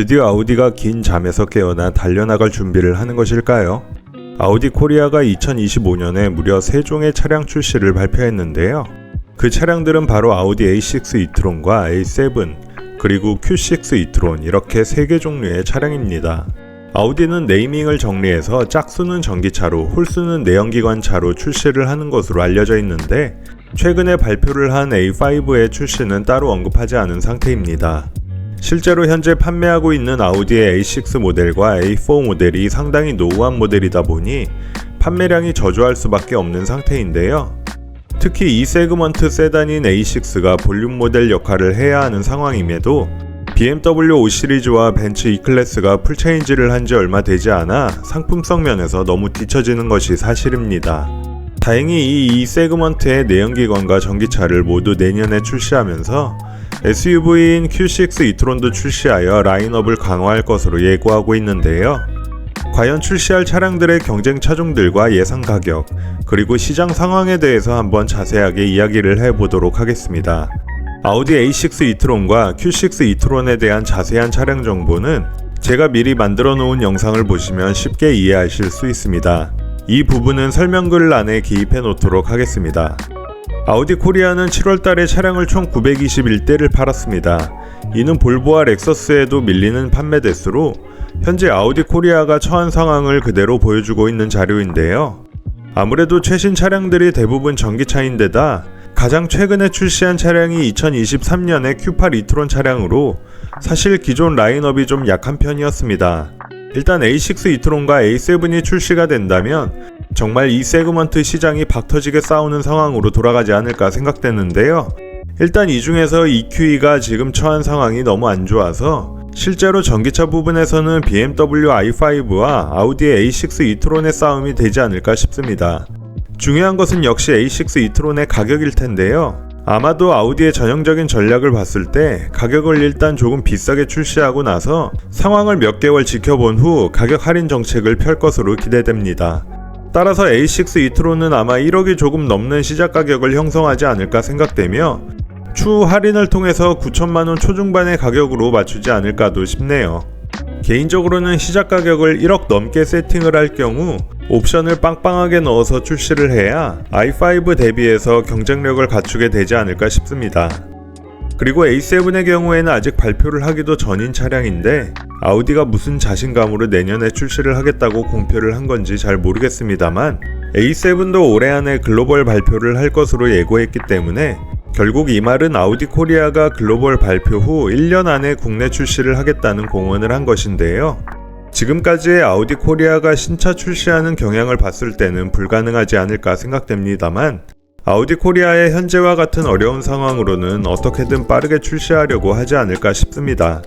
드디어 아우디가 긴 잠에서 깨어나 달려나갈 준비를 하는 것일까요? 아우디 코리아가 2025년에 무려 3종의 차량 출시를 발표했는데요. 그 차량들은 바로 아우디 A6 이트론과 A7, 그리고 Q6 이트론 이렇게 3개 종류의 차량입니다. 아우디는 네이밍을 정리해서 짝수는 전기차로 홀수는 내연기관차로 출시를 하는 것으로 알려져 있는데 최근에 발표를 한 A5의 출시는 따로 언급하지 않은 상태입니다. 실제로 현재 판매하고 있는 아우디의 A6 모델과 A4 모델이 상당히 노후한 모델이다 보니 판매량이 저조할 수밖에 없는 상태인데요. 특히 이 세그먼트 세단인 A6가 볼륨 모델 역할을 해야 하는 상황임에도 BMW 5 시리즈와 벤츠 E클래스가 풀체인지를 한 지 얼마 되지 않아 상품성 면에서 너무 뒤처지는 것이 사실입니다. 다행히 이 E 세그먼트의 내연기관과 전기차를 모두 내년에 출시하면서 SUV인 Q6 이트론도 출시하여 라인업을 강화할 것으로 예고하고 있는데요. 과연 출시할 차량들의 경쟁 차종들과 예상 가격, 그리고 시장 상황에 대해서 한번 자세하게 이야기를 해보도록 하겠습니다. 아우디 A6 이트론과 Q6 이트론에 대한 자세한 차량 정보는 제가 미리 만들어 놓은 영상을 보시면 쉽게 이해하실 수 있습니다. 이 부분은 설명글 안에 기입해 놓도록 하겠습니다. 아우디 코리아는 7월 달에 차량을 총 921대를 팔았습니다. 이는 볼보와 렉서스에도 밀리는 판매 대수로 현재 아우디 코리아가 처한 상황을 그대로 보여주고 있는 자료인데요. 아무래도 최신 차량들이 대부분 전기차인데다 가장 최근에 출시한 차량이 2023년의 Q8 이트론 차량으로 사실 기존 라인업이 좀 약한 편이었습니다. 일단 A6 이트론과 A7이 출시가 된다면 정말 이 세그먼트 시장이 박터지게 싸우는 상황으로 돌아가지 않을까 생각되는데요. 일단 이 중에서 EQE가 지금 처한 상황이 너무 안 좋아서 실제로 전기차 부분에서는 BMW i5와 아우디의 A6 이트론의 싸움이 되지 않을까 싶습니다. 중요한 것은 역시 A6 이트론의 가격일 텐데요. 아마도 아우디의 전형적인 전략을 봤을 때 가격을 일단 조금 비싸게 출시하고 나서 상황을 몇 개월 지켜본 후 가격 할인 정책을 펼 것으로 기대됩니다. 따라서 A6 이트론은 아마 1억이 조금 넘는 시작 가격을 형성하지 않을까 생각되며 추후 할인을 통해서 9천만원 초중반의 가격으로 맞추지 않을까도 싶네요. 개인적으로는 시작 가격을 1억 넘게 세팅을 할 경우 옵션을 빵빵하게 넣어서 출시를 해야 i5 대비해서 경쟁력을 갖추게 되지 않을까 싶습니다. 그리고 A7의 경우에는 아직 발표를 하기도 전인 차량인데 아우디가 무슨 자신감으로 내년에 출시를 하겠다고 공표를 한 건지 잘 모르겠습니다만 A7도 올해 안에 글로벌 발표를 할 것으로 예고했기 때문에 결국 이 말은 아우디 코리아가 글로벌 발표 후 1년 안에 국내 출시를 하겠다는 공언을 한 것인데요. 지금까지의 아우디 코리아가 신차 출시하는 경향을 봤을 때는 불가능하지 않을까 생각됩니다만 아우디 코리아의 현재와 같은 어려운 상황으로는 어떻게든 빠르게 출시하려고 하지 않을까 싶습니다.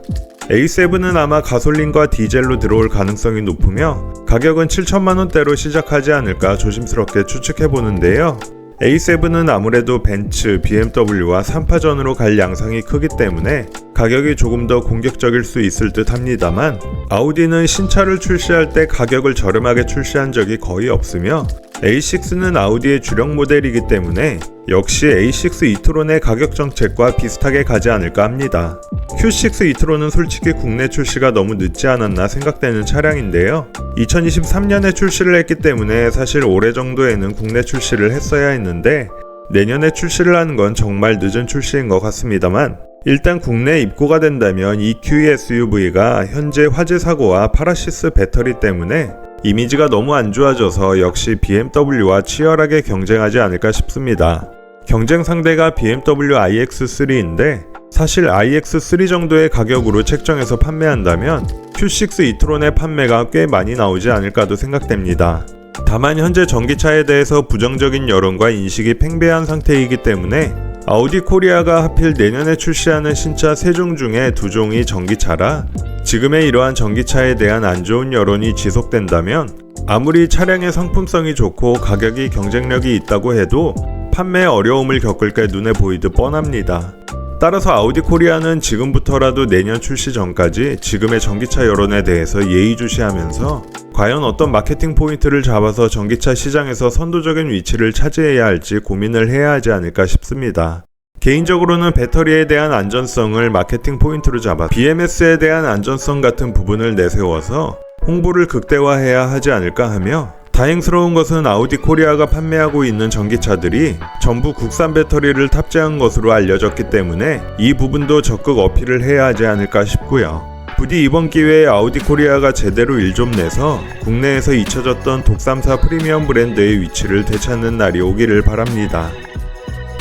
A7은 아마 가솔린과 디젤로 들어올 가능성이 높으며 가격은 7천만 원대로 시작하지 않을까 조심스럽게 추측해 보는데요. A7은 아무래도 벤츠, BMW와 3파전으로 갈 양상이 크기 때문에 가격이 조금 더 공격적일 수 있을 듯 합니다만 아우디는 신차를 출시할 때 가격을 저렴하게 출시한 적이 거의 없으며 A6는 아우디의 주력 모델이기 때문에 역시 A6 이트론의 가격 정책과 비슷하게 가지 않을까 합니다. Q6 이트론은 솔직히 국내 출시가 너무 늦지 않았나 생각되는 차량인데요. 2023년에 출시를 했기 때문에 사실 올해 정도에는 국내 출시를 했어야 했는데 내년에 출시를 하는 건 정말 늦은 출시인 것 같습니다만 일단 국내에 입고가 된다면 이 QE SUV가 현재 화재 사고와 파라시스 배터리 때문에 이미지가 너무 안 좋아져서 역시 BMW와 치열하게 경쟁하지 않을까 싶습니다. 경쟁 상대가 BMW iX3인데 사실 iX3 정도의 가격으로 책정해서 판매한다면 Q6 이트론의 판매가 꽤 많이 나오지 않을까도 생각됩니다. 다만 현재 전기차에 대해서 부정적인 여론과 인식이 팽배한 상태이기 때문에 아우디 코리아가 하필 내년에 출시하는 신차 3종 중에 2종이 전기차라 지금의 이러한 전기차에 대한 안 좋은 여론이 지속된다면 아무리 차량의 상품성이 좋고 가격이 경쟁력이 있다고 해도 판매 어려움을 겪을 게 눈에 보이듯 뻔합니다. 따라서 아우디 코리아는 지금부터라도 내년 출시 전까지 지금의 전기차 여론에 대해서 예의주시하면서 과연 어떤 마케팅 포인트를 잡아서 전기차 시장에서 선도적인 위치를 차지해야 할지 고민을 해야 하지 않을까 싶습니다. 개인적으로는 배터리에 대한 안전성을 마케팅 포인트로 잡아 BMS에 대한 안전성 같은 부분을 내세워서 홍보를 극대화해야 하지 않을까 하며 다행스러운 것은 아우디 코리아가 판매하고 있는 전기차들이 전부 국산 배터리를 탑재한 것으로 알려졌기 때문에 이 부분도 적극 어필을 해야 하지 않을까 싶고요. 부디 이번 기회에 아우디 코리아가 제대로 일 좀 내서 국내에서 잊혀졌던 독삼사 프리미엄 브랜드의 위치를 되찾는 날이 오기를 바랍니다.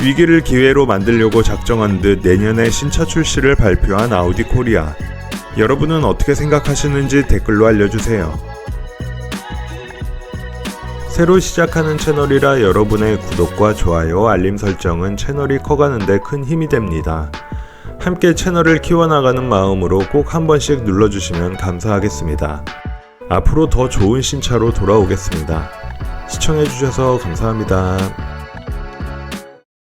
위기를 기회로 만들려고 작정한 듯 내년에 신차 출시를 발표한 아우디 코리아. 여러분은 어떻게 생각하시는지 댓글로 알려주세요. 새로 시작하는 채널이라 여러분의 구독과 좋아요, 알림 설정은 채널이 커가는데 큰 힘이 됩니다. 함께 채널을 키워나가는 마음으로 꼭 한 번씩 눌러주시면 감사하겠습니다. 앞으로 더 좋은 신차로 돌아오겠습니다. 시청해주셔서 감사합니다.